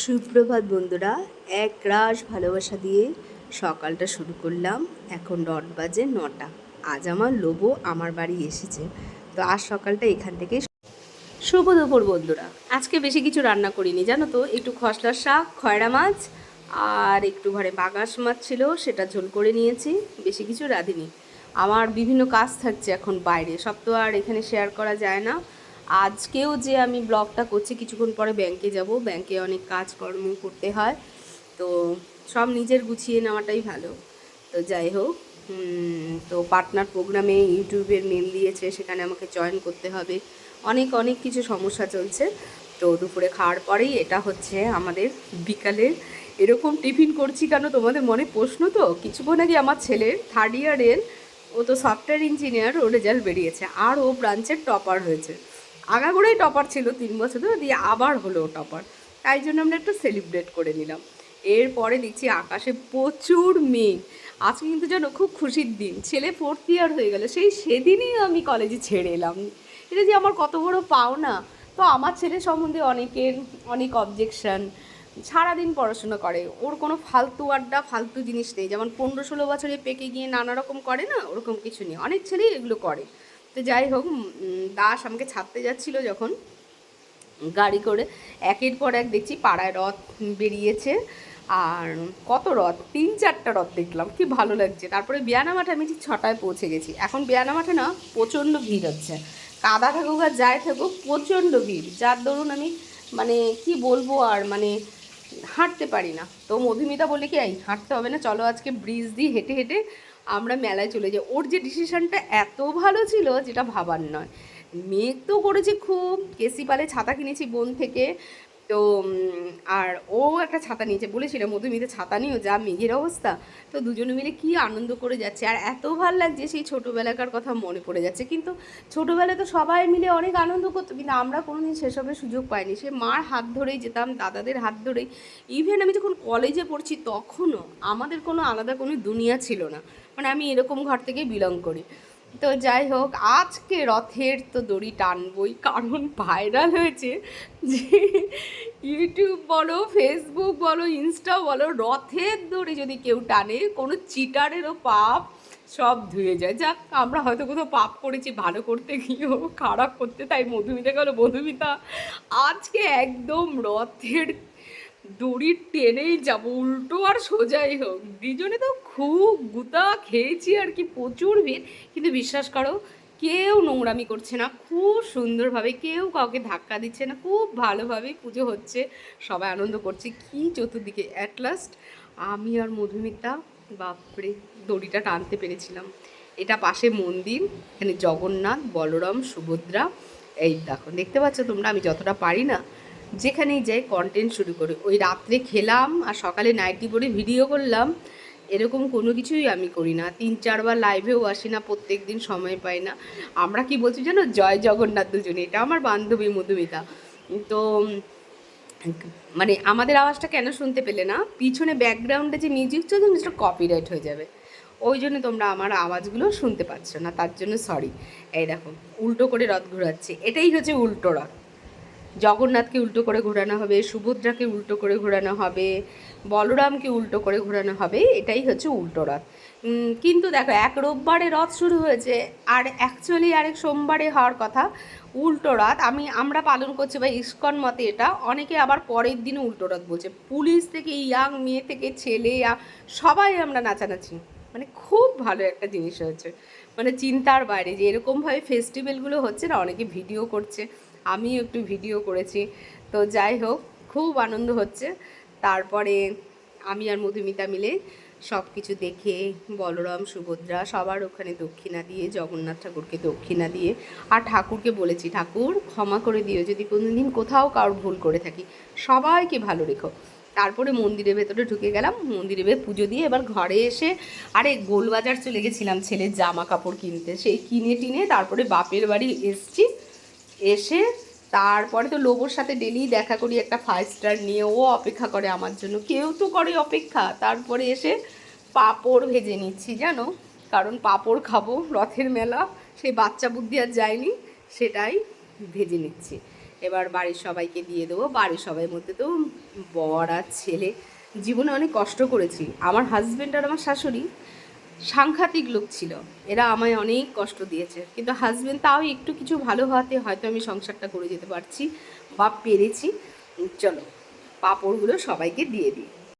সুপ্রভাত বন্ধুরা, এক রাশ ভালোবাসা দিয়ে সকালটা শুরু করলাম। এখন ডট বাজে নটা। আজ আমার লোবো আমার বাড়ি এসেছে। তো আজ সকালটা এখান থেকে শুভ দুপুর বন্ধুরা। আজকে বেশি কিছু রান্না করিনি, জানো তো? একটু খসলার শাক, খয়রা মাছ আর একটু ঘরে বাগাস মাছ ছিল, সেটা ঝোল করে নিয়েছি। বেশি কিছু রাঁধিনি। আমার বিভিন্ন কাজ থাকছে এখন বাইরে। সব তো আর এখানে শেয়ার করা যায় না। আজকেও যে আমি ব্লগটা করছি, কিছুক্ষণ পরে ব্যাংকে যাব। ব্যাংকে অনেক কাজকর্ম করতে হয়। তো সব নিজের গুছিয়ে নেওয়াটাই ভালো। তো যাই হোক তো পার্টনার প্রোগ্রামে ইউটিউবের মেল দিয়েছে, সেখানে আমাকে জয়েন করতে হবে। অনেক অনেক কিছু সমস্যা চলছে। তো দুপুরে খাওয়ার পরেই এটা হচ্ছে আমাদের বিকালের এরকম টিফিন করছি কেন? তোমাদের মনে প্রশ্ন তো? কিছুক্ষণ আগে আমার ছেলের থার্ড ইয়ারের ও তো সফটওয়্যার ইঞ্জিনিয়ার ও রেজাল্ট বেরিয়েছে। আর ও ব্রাঞ্চের টপার হয়েছে। আগাগোড়াই টপার ছিল তিন বছর ধরে, দিয়ে আবার হলো টপার। তাই জন্য আমরা একটু সেলিব্রেট করে নিলাম। এরপরে দেখছি আকাশে প্রচুর মেঘ। আজকে কিন্তু যেন খুব খুশির দিন। ছেলে ফোর্থ ইয়ার হয়ে গেল, সেই সেদিনই আমি কলেজে ছেড়ে এলাম। এটা যে আমার কত বড় পাওনা। তো আমার ছেলে সম্বন্ধে অনেকের, অনেক অবজেকশন সারাদিন পড়াশোনা করে। ওর কোনো ফালতু আড্ডা, ফালতু জিনিস নেই। যেমন পনেরো ষোলো বছরে পেকে গিয়ে নানা রকম করে না, ওরকম কিছু নেই। অনেক ছেলেই এগুলো করে। তো যাই হোক দাস আমাকে ছাড়তে যাচ্ছিল যখন। গাড়ি করে একের পর এক দেখছি পাড়ায় রথ বেরিয়েছে, আর কত রথ? তিন চারটা রথ দেখলাম, কি ভালো লাগছে। তারপরে বিয়ানা মাঠে আমি ঠিক ছটায় পৌঁছে গেছি। এখন বিয়ানা মাঠে না, প্রচণ্ড ভিড় হচ্ছে। কাদা থাকুক আর যাই থাকুক, প্রচণ্ড ভিড়। যার দরুন আমি মানে কি বলব আর মানে হাঁটতে পারি না। তো মধুমিতা বলে কি, এই, হাঁটতে হবে না, চলো আজকে ব্রিজ দিয়ে হেঁটে হেঁটে আমরা মেলায় চলে যাই। ওর যে ডিসিশানটা এত ভালো ছিল যেটা ভাবার নয়। মেঘ তো করেছে খুব কেসি পালে ছাতা কিনেছি বোন থেকে। তো আর ও একটা ছাতা নিয়েছে, বলেছিল মধুমিতে ছাতা নিয়েও যা মেঘের অবস্থা। তো দুজনে মিলে কি আনন্দ করে যাচ্ছে, আর এত ভালো লাগছে সেই ছোটোবেলাকার কথা মনে পড়ে যাচ্ছে। কিন্তু ছোটোবেলায় তো সবাই মিলে অনেক আনন্দ করতো, কিন্তু আমরা কোনোদিন সেসবের সুযোগ পাইনি। সে মার হাত ধরেই যেতাম, দাদাদের হাত ধরেই। ইভেন আমি যখন কলেজে পড়ছি, তখনও আমাদের কোনো আলাদা কোনো দুনিয়া ছিল না। মানে আমি এরকম ঘর থেকে বিলং করি। তো যাই হোক, আজকে রথের তো দড়ি টানবই, কারণ ভাইরাল হয়েছে যে ইউটিউব বলো ফেসবুক বলো ইনস্টা বলো, রথের দড়ি যদি কেউ টানে, কোনো চিটারেরও পাপ সব ধুয়ে যায়। যাক, আমরা হয়তো কোথাও পাপ করেছি, ভালো করতে গিয়েও খারাপ করতে, তাই মধুমিতা গেল। মধুমিতা, আজকে একদম রথের দড়ি টেনেই যাব, উল্টো আর সোজাই হোক। দুজনে তো খুব গুতা খেয়েছি আর কি, প্রচুর ভিড়। কিন্তু বিশ্বাস করো কেউ নোংরামি করছে না, খুব সুন্দরভাবে, কেউ কাউকে ধাক্কা দিচ্ছে না, খুব ভালোভাবে পুজো হচ্ছে, সবাই আনন্দ করছে, কি চতুর্দিকে। অ্যাট লাস্ট আমি আর মধুমিতা, বাপরে, দড়িটা টানতে পেরেছিলাম। এটা পাশে মন্দির, এখানে জগন্নাথ, বলরাম, সুভদ্রা, এই দেখো, দেখতে পাচ্ছ তোমরা, আমি যতটা পারি না, যেখানেই যাই কন্টেন্ট শুরু করি। ওই রাত্রে খেলাম, আর সকালে নাইটি পরে ভিডিও করলাম এরকম কোনো কিছুই আমি করি না। তিন, চারবার লাইভেও আসি না প্রত্যেক দিন সময় পাই না। আমরা কি বলছি জানো জয় জগন্নাথ দুজনে। এটা আমার বান্ধবী মধুমিতা। তো মানে আমাদের আওয়াজটা কেন শুনতে পেলে না? পিছনে ব্যাকগ্রাউন্ডে যে মিউজিক চলছে, সেটা কপিরাইট হয়ে যাবে। ওই জন্য তোমরা আমার আওয়াজগুলো শুনতে পাচ্ছ না, তার জন্য সরি এই দেখো, উল্টো করে রথ ঘোরাচ্ছে। এটাই হচ্ছে উল্টো রথ। জগন্নাথকে উল্টো করে ঘোরানো হবে, সুভদ্রাকে উল্টো করে ঘোরানো হবে, বলরামকে উল্টো করে ঘোরানো হবে, এটাই হচ্ছে উল্টো রথ। কিন্তু দেখো, এক রোববারে রথ শুরু হয়েছে আর অ্যাকচুয়ালি আরেক সোমবারে হওয়ার কথা, উল্টো রথ। আমি, আমরা পালন করছি বা ইস্কন মতে এটা, অনেকে আবার পরের দিনে উল্টো রথ বলছে। পুলিশ থেকে, ইয়াং মেয়ে থেকে, ছেলে সবাই আমরা নাচানাচি। মানে খুব ভালো একটা জিনিস হয়েছে। মানে চিন্তার বাইরে যে এরকমভাবে ফেস্টিভ্যালগুলো হচ্ছে না, অনেকে ভিডিও করছে। আমিও একটু ভিডিও করেছি। তো যাই হোক, খুব আনন্দ হচ্ছে। তারপরে আমি আর মধুমিতা মিলে সব কিছু দেখে বলরাম, সুভদ্রা সবার ওখানে দক্ষিণা দিয়ে, জগন্নাথ ঠাকুরকে দক্ষিণা দিয়ে আর ঠাকুরকে বলেছি, ঠাকুর, ক্ষমা করে দিও। যদি কোনোদিন কোথাও কারোর ভুল করে থাকি, সবাইকে ভালো রেখো। তারপরে মন্দিরের ভেতরে ঢুকে গেলাম। মন্দিরে পুজো দিয়ে এবার ঘরে এসে আরে গোলবাজার চলে গেছিলাম ছেলের জামা কাপড় কিনতে। সেই কিনে টিনে তারপরে বাপের বাড়ি এসছি। এসে তারপরে তো লোবোর সাথে ডেলি দেখা করি, একটা ফাইভ স্টার নিয়ে ও অপেক্ষা করে আমার জন্য। কেউ তো করে অপেক্ষা। তারপরে এসে পাঁপড় ভেজে নিচ্ছি, জানো? কারণ পাঁপড় খাব, রথের মেলা। সেই বাচ্চা বুদ্ধি আর যায়নি, সেটাই ভেজে নিচ্ছি। এবার বাড়ির সবাইকে দিয়ে দেবো। বাড়ির সবাই মধ্যে তো বর আর ছেলে। জীবনে অনেক কষ্ট করেছি। আমার হাজব্যান্ড আর আমার শাশুড়ি। সাংঘাতিক লোক ছিল। এরা আমায় অনেক কষ্ট দিয়েছে। কিন্তু হাজব্যান্ড তাও একটু কিছু ভালো হওয়াতে হয়তো আমি সংসারটা করে যেতে পারছি বা পেরেছি। চলো, পাঁপড়গুলো সবাইকে দিয়ে দিই।